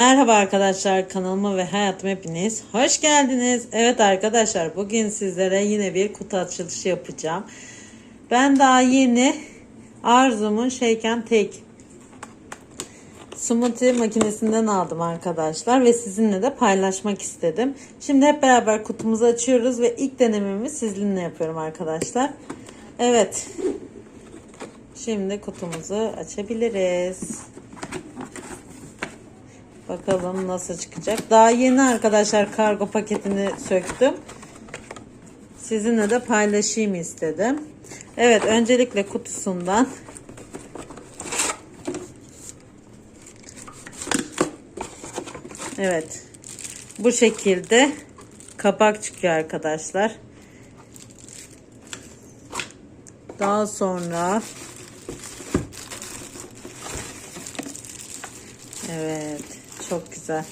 Merhaba arkadaşlar kanalıma ve hayatıma hepiniz hoş geldiniz. Evet arkadaşlar bugün sizlere yine bir kutu açılışı yapacağım. Ben daha yeni Arzu'mun Shaken Take smoothie makinesinden aldım arkadaşlar ve sizinle de paylaşmak istedim. Şimdi hep beraber kutumuzu açıyoruz ve ilk denememi sizinle yapıyorum arkadaşlar. Evet. Şimdi kutumuzu açabiliriz. Bakalım nasıl çıkacak. Daha yeni arkadaşlar kargo paketini söktüm. Sizinle de paylaşayım istedim. Evet öncelikle kutusundan Evet. Bu şekilde kapak çıkıyor arkadaşlar. Daha sonra Evet. Çok güzel.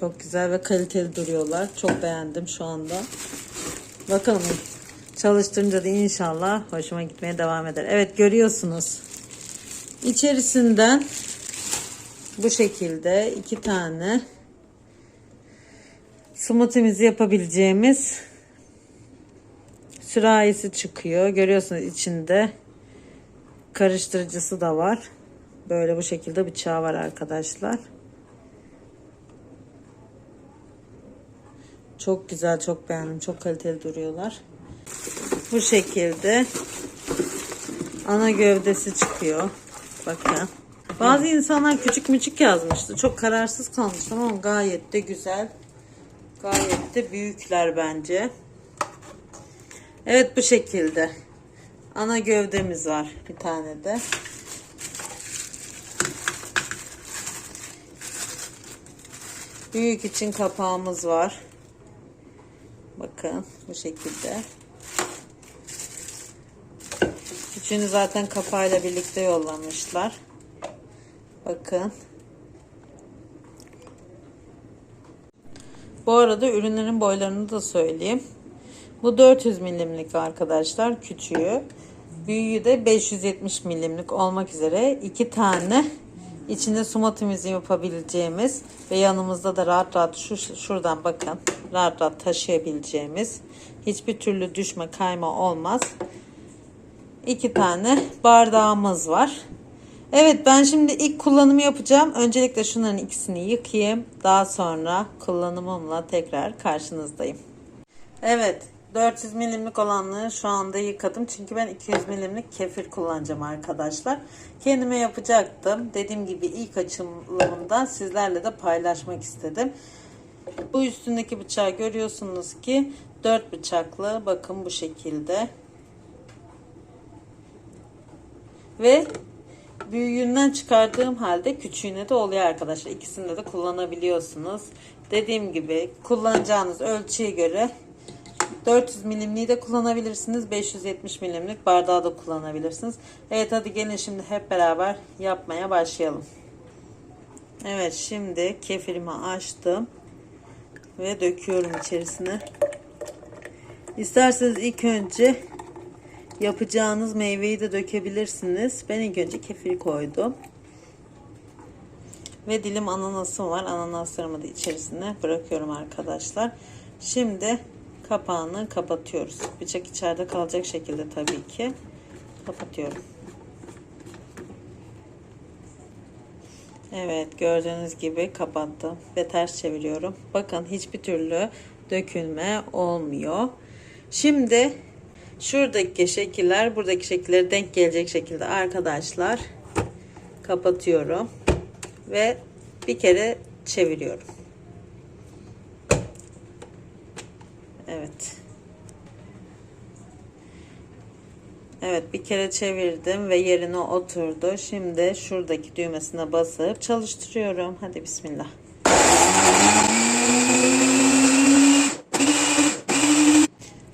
Çok güzel ve kaliteli duruyorlar. Çok beğendim şu anda. Bakalım çalıştırınca da inşallah hoşuma gitmeye devam eder. Evet görüyorsunuz. İçerisinden bu şekilde iki tane smoothie'mizi yapabileceğimiz sürahisi çıkıyor. Görüyorsunuz içinde karıştırıcısı da var. Böyle bu şekilde bıçağı var arkadaşlar. Çok güzel, çok beğendim. Çok kaliteli duruyorlar. Bu şekilde ana gövdesi çıkıyor. Bakın. Bazı insanlar küçük müçük yazmıştı. Çok kararsız kalmıştım ama gayet de güzel. Gayet de büyükler bence. Evet bu şekilde. Ana gövdemiz var bir tane de. Büyük için kapağımız var. Bakın bu şekilde. Küçüğünü zaten kapağıyla birlikte yollamışlar. Bakın. Bu arada ürünlerin boylarını da söyleyeyim. Bu 400 milimlik arkadaşlar küçüğü. Büyüğü de 570 milimlik olmak üzere iki tane içinde smoothie'mizi yapabileceğimiz ve yanımızda da rahat rahat şu şuradan bakın rahat rahat taşıyabileceğimiz hiçbir türlü düşme kayma olmaz. iki tane bardağımız var. Evet ben şimdi ilk kullanımı yapacağım. Öncelikle şunların ikisini yıkayayım. Daha sonra kullanımımla tekrar karşınızdayım. Evet 400 milimlik olanları şu anda yıkadım. Çünkü ben 200 milimlik kefir kullanacağım arkadaşlar. Kendime yapacaktım. Dediğim gibi ilk açılımında sizlerle de paylaşmak istedim. Bu üstündeki bıçağı görüyorsunuz ki 4 bıçaklı. Bakın bu şekilde. Ve büyüğünden çıkardığım halde küçüğüne de oluyor arkadaşlar. İkisinde de kullanabiliyorsunuz. Dediğim gibi kullanacağınız ölçüye göre 400 milimliği de kullanabilirsiniz. 570 milimlik bardağı da kullanabilirsiniz. Evet hadi gelin şimdi hep beraber yapmaya başlayalım. Evet şimdi kefirimi açtım. Ve döküyorum içerisine. İsterseniz ilk önce yapacağınız meyveyi de dökebilirsiniz. Ben ilk önce kefiri koydum. Ve dilim ananasım var. Ananaslarımı da içerisine bırakıyorum arkadaşlar. Şimdi kapağını kapatıyoruz. Bıçak içeride kalacak şekilde tabii ki kapatıyorum. Evet gördüğünüz gibi kapattım ve ters çeviriyorum. Bakın hiçbir türlü dökülme olmuyor. Şimdi şuradaki şekiller buradaki şekillere denk gelecek şekilde arkadaşlar kapatıyorum ve bir kere çeviriyorum. Evet. Evet bir kere çevirdim ve yerine oturdu. Şimdi şuradaki düğmesine basıp çalıştırıyorum. Hadi bismillah.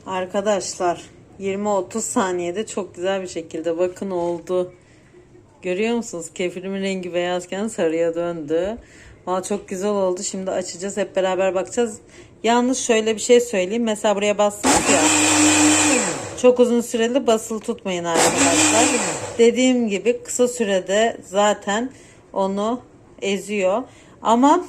Arkadaşlar 20-30 saniyede çok güzel bir şekilde bakın oldu. Görüyor musunuz? Kefirimin rengi beyazken sarıya döndü. Valla çok güzel oldu. Şimdi açacağız. Hep beraber bakacağız. Yalnız şöyle bir şey söyleyeyim. Mesela buraya bastınız ya. Çok uzun süreli basılı tutmayın arkadaşlar. Dediğim gibi kısa sürede zaten onu eziyor. Ama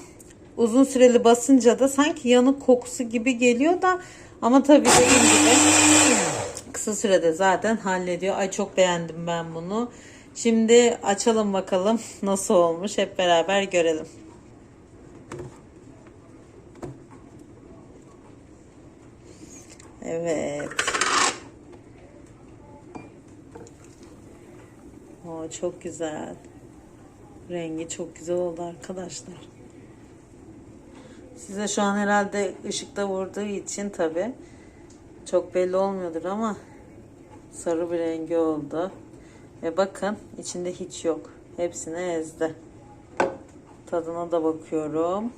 uzun süreli basınca da sanki yanık kokusu gibi geliyor da ama tabii dediğim gibi kısa sürede zaten hallediyor. Ay çok beğendim ben bunu. Şimdi açalım bakalım nasıl olmuş. Hep beraber görelim. Evet. Oo, çok güzel. Rengi çok güzel oldu arkadaşlar. Size şu an herhalde ışıkta vurduğu için tabi çok belli olmuyordur ama sarı bir rengi oldu. Ve bakın içinde hiç yok. Hepsini ezdi. Tadına da bakıyorum.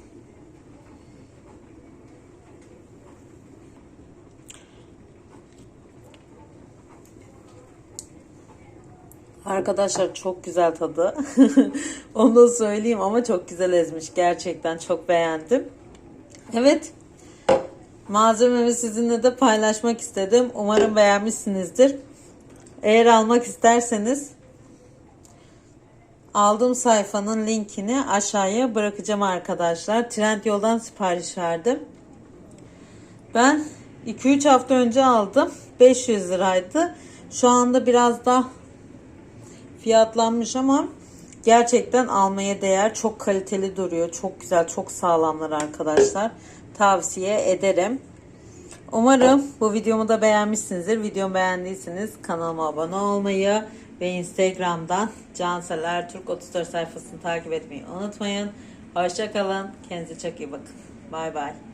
Arkadaşlar çok güzel tadı. Onu da söyleyeyim ama çok güzel ezmiş. Gerçekten çok beğendim. Evet. Malzememi sizinle de paylaşmak istedim. Umarım beğenmişsinizdir. Eğer almak isterseniz aldığım sayfanın linkini aşağıya bırakacağım arkadaşlar. Trendyol'dan sipariş verdim. Ben 2-3 hafta önce aldım. 500 liraydı. Şu anda biraz da fiyatlanmış ama gerçekten almaya değer. Çok kaliteli duruyor. Çok güzel, çok sağlamlar arkadaşlar. Tavsiye ederim. Umarım bu videomu da beğenmişsinizdir. Videomu beğendiyseniz kanalıma abone olmayı ve Instagram'dan Cansel Ertürk 34 sayfasını takip etmeyi unutmayın. Hoşçakalın. Kendinize çok iyi bakın. Bay bay.